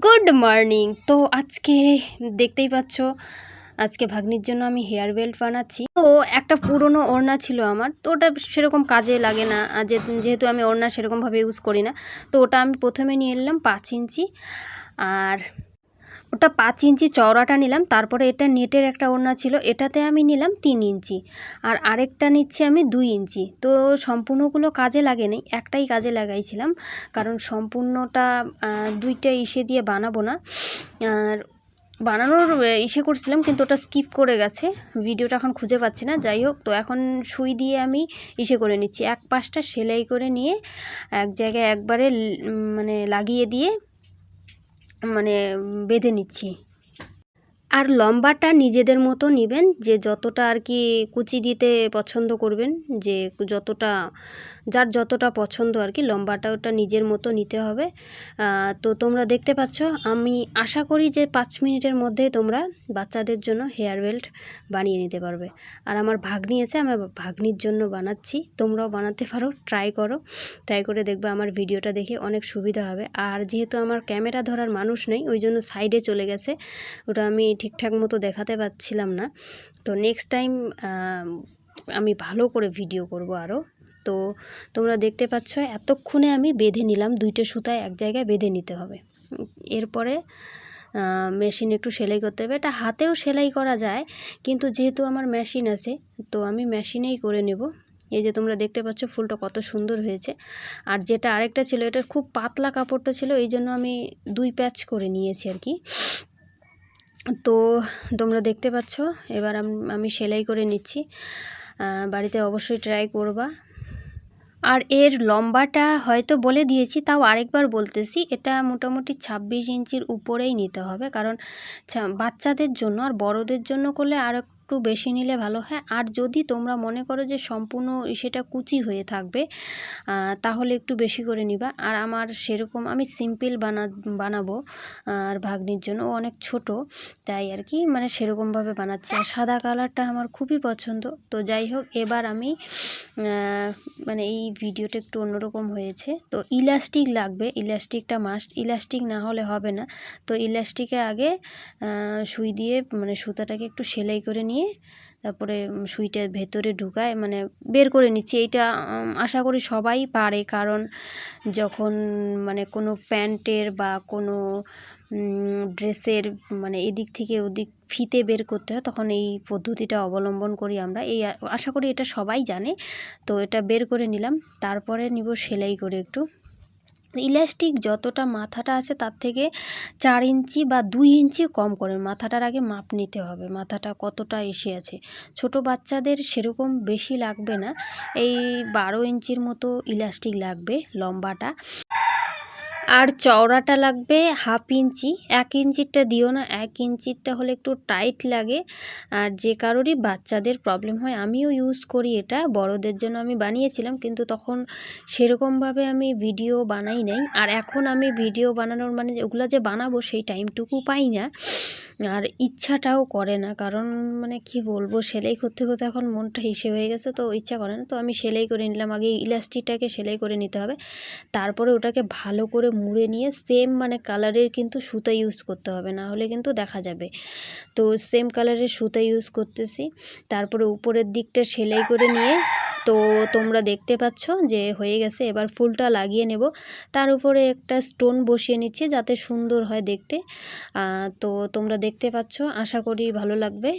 Good morning তো আজকে দেখতেই পাচ্ছ, আজকে ভাগ্নির জন্য আমি হেয়ার বেল্ট বানাচ্ছি। তো একটা পুরনো ওড়না ছিল আমার, তো ওটা সেরকম কাজে লাগে না। যেহেতু আমি ওড়না সেরকমভাবে ইউজ করি না, তো ওটা আমি প্রথমে নিয়ে এলাম পাঁচ ইঞ্চি। আর ওটা পাঁচ ইঞ্চি চওড়াটা নিলাম, তারপরে এটা নেটের একটা ওড়না ছিল, এটাতে আমি নিলাম তিন ইঞ্চি। আর আরেকটা নিচ্ছি আমি দুই ইঞ্চি। তো সম্পূর্ণগুলো কাজে লাগেনি একটাই কাজে লাগাইছিলাম, কারণ সম্পূর্ণটা দুইটা ইসে দিয়ে বানাবো না। আর বানানোর ইসে করছিলাম, কিন্তু ওটা স্কিপ করে গেছে, ভিডিওটা এখন খুঁজে পাচ্ছি না, যাই হোক, তো এখন সুই দিয়ে আমি ইসে করে নিচ্ছি। এক পাশটা সেলাই করে নিয়ে এক জায়গায় একবারে মানে লাগিয়ে দিয়ে মানে বেঁধে নিচ্ছি। আর লম্বাটা নিজেদের মতো নেবেন, যে যতটা আর কি কুচি দিতে পছন্দ করবেন, যে যতটা, যার যতটা পছন্দ আর কি, লম্বাটা ওটা নিজের মতো নিতে হবে। তো তোমরা দেখতে পাচ্ছ, আমি আশা করি যে পাঁচ মিনিটের মধ্যেই তোমরা বাচ্চাদের জন্য হেয়ার বেল্ট বানিয়ে নিতে পারবে। আর আমার ভাগ্নি আছে আমার ভাগ্নির জন্য বানাচ্ছি, তোমরাও বানাতে পারো ট্রাই করো। ট্রাই করে দেখবে আমার ভিডিওটা দেখে অনেক সুবিধা হবে। আর যেহেতু আমার ক্যামেরা ধরার মানুষ নেই, ওই জন্য সাইডে চলে গেছে, ওটা আমি ঠিকঠাক মতো দেখাতে পারছিলাম না। তো নেক্সট টাইম আমি ভালো করে ভিডিও করব আরও তো তোমরা দেখতে পাচ্ছ, এতক্ষণে আমি বেঁধে নিলাম, দুইটা সুতায় এক জায়গায় বেঁধে নিতে হবে। এরপরে মেশিন একটু সেলাই করতে হবে। এটা হাতেও সেলাই করা যায়, কিন্তু যেহেতু আমার মেশিন আছে, তো আমি মেশিনেই করে নেব। এই যে তোমরা দেখতে পাচ্ছ, ফুলটা কত সুন্দর হয়েছে। আর যেটা আরেকটা ছিল, এটা খুব পাতলা কাপড়টা ছিল, এই জন্য আমি দুই প্যাচ করে নিয়েছি আর কি। তো তোমরা দেখতে পাচ্ছ, এবার আমি সেলাই করে নিচ্ছি। বাড়িতে অবশ্যই ট্রাই করবা। আর এর লম্বাটা হয়তো বলে দিয়েছি, তাও আরেকবার বলতেছি, এটা মোটামুটি ছাব্বিশ ইঞ্চির উপরেই নিতে হবে। কারণ বাচ্চাদের জন্য আর বড়দের জন্য করলে আর একটু বেশি নিলে ভালো হয়। আর যদি তোমরা মনে করো যে সম্পূর্ণ সেটা কুচি হয়ে থাকবে তাহলে একটু বেশি করে নিবা। আর আমার সেরকম আমি সিম্পল বানা, বানাবো, আর ভাগ্নির জন্য। ও অনেক ছোট, তাই আর কি মানে সেরকমভাবে বানাচ্ছি। আর সাদা কালারটা আমার খুবই পছন্দ। তো যাই হোক, এবার আমি মানে এই ভিডিওটা একটু অন্যরকম হয়েছে। তো ইলাস্টিক লাগবে, ইলাস্টিকটা মাস্ট ইলাস্টিক না হলে হবে না। তো ইলাস্টিকে আগে সুই দিয়ে মানে সুতাটাকে একটু সেলাই করে নিয়ে তারপরে উম, সুইটার ভেতরে ঢুকায় মানে বের করে নিচ্ছি। এইটা আশা করি সবাই পারে। কারণ যখন মানে কোনো প্যান্টের বা কোনো ড্রেসের মানে এদিক থেকে ওদিক ফিতে বের করতে হয় তখন এই পদ্ধতিটা অবলম্বন করি আমরা। এই আশা করি এটা সবাই জানে। তো এটা বের করে নিলাম। তারপরে নিব সেলাই করে একটু। ইলাস্টিক যতটা মাথাটা আছে তার থেকে চার ইঞ্চি বা দুই ইঞ্চি কম করে। মাথাটার আগে মাপ নিতে হবে, মাথাটা কতটা এসে আছে। ছোট বাচ্চাদের সেরকম বেশি লাগবে না। এই বারো ইঞ্চির মতো ইলাস্টিক লাগবে লম্বাটা। আর চওড়াটা লাগবে হাফ ইঞ্চি, এক ইঞ্চিরটা দিও না, এক ইঞ্চিরটা হলে একটু টাইট লাগে। আর যে কারোরই বাচ্চাদের প্রবলেম হয়, আমিও ইউজ করি এটা, বড়দের জন্য আমি বানিয়েছিলাম, কিন্তু তখন সেরকমভাবে আমি ভিডিও বানাই নাই। আর এখন আমি ভিডিও বানানোর মানে ওগুলো যে বানাবো সেই টাইমটুকু পাই না। আর ইচ্ছাটাও করে না। কারণ মানে কি বলব, সেলাই করতে করতে এখন মনটা হিসে হয়ে গেছে, তো ইচ্ছা করে না। তো আমি সেলাই করে নিলাম। আগে ইলাস্টিকটাকে সেলাই করে নিতে হবে। তারপরে ওটাকে ভালো করে মুড়ে নিয়ে সেম মানে কালারের কিন্তু সুতা ইউজ করতে হবে। না হলে কিন্তু দেখা যাবে। তো সেম কালারের সুতা ইউজ করতেছি। তারপরে উপরের দিকটা সেলাই করে নিয়ে তো তোমরা দেখতে পাচ্ছ যে হয়ে গেছে, এবার ফুলটা লাগিয়ে নেব। তার উপরে একটা স্টোন বসিয়ে নিচ্ছে যাতে সুন্দর হয় দেখতে। তো তোমরা দেখতে পাচ্ছ, আশা করি ভালো লাগবে।